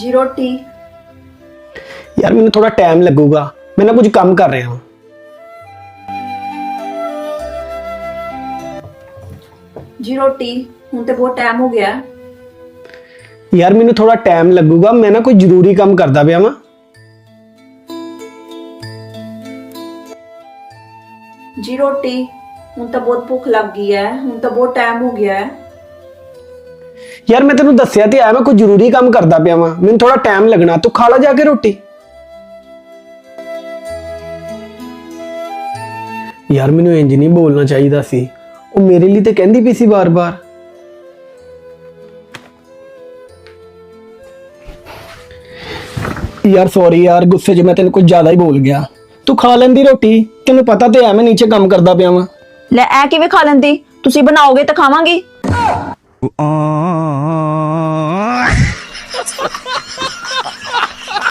ਜੀ ਰੋਟੀ ਯਾਰ ਮੈਨੂੰ ਥੋੜਾ ਟਾਈਮ ਲੱਗੂਗਾ। ਮੈਂ ਨਾ ਕੁਝ ਕੰਮ ਕਰ ਰਿਹਾ ਹਾਂ। ਜੀ ਰੋਟੀ ਹੁਣ ਤੇ ਬਹੁਤ ਟਾਈਮ ਹੋ ਗਿਆ। ਯਾਰ ਮੈਨੂੰ ਥੋੜਾ ਟਾਈਮ ਲੱਗੂਗਾ। ਮੈਂ ਨਾ ਕੋਈ ਜ਼ਰੂਰੀ ਕੰਮ ਕਰਦਾ ਪਿਆ ਵਾਂ। ਜੀ ਰੋਟੀ ਹੁਣ ਤਾਂ ਬਹੁਤ ਭੁੱਖ ਲੱਗ ਗਈ ਹੈ। ਹੁਣ ਤਾਂ ਬਹੁਤ ਟਾਈਮ ਹੋ ਗਿਆ ਹੈ। ਯਾਰ ਮੈਂ ਤੈਨੂੰ ਦੱਸਿਆ ਤੇ ਆ ਮੈਂ ਕੋਈ ਜ਼ਰੂਰੀ ਕੰਮ ਕਰਦਾ ਪਿਆ ਵਾਂ। ਮੈਨੂੰ ਥੋੜਾ ਟਾਈਮ ਲੱਗਣਾ, ਤੂੰ ਖਾ ਲੈ ਜਾ ਕੇ ਰੋਟੀ। ਯਾਰ ਮੈਨੂੰ ਇੰਜ ਨਹੀਂ ਬੋਲਣਾ ਚਾਹੀਦਾ ਸੀ। ਉਹ ਮੇਰੇ ਲਈ ਤੇ ਕਹਿੰਦੀ ਪਈ ਸੀ ਬਾਰ-ਬਾਰ ਯਾਰ ਸੌਰੀ ਯਾਰ, ਗੁੱਸੇ 'ਚ ਮੈਂ ਤੈਨੂੰ ਕੁਝ ਜ਼ਿਆਦਾ ਹੀ ਬੋਲ ਗਿਆ। ਤੂੰ ਖਾ ਲੈਂਦੀ ਰੋਟੀ, ਤੈਨੂੰ ਪਤਾ ਤੇ ਹੈ ਮੈਂ ਨੀਚੇ ਕੰਮ ਕਰਦਾ ਪਿਆ ਵਾਂ। ਲੈ ਐ ਕਿਵੇਂ ਖਾ ਲੈਂਦੀ? ਤੁਸੀਂ ਬਣਾਓਗੇ ਤਾਂ ਖਾਵਾਂਗੀ। 呜啊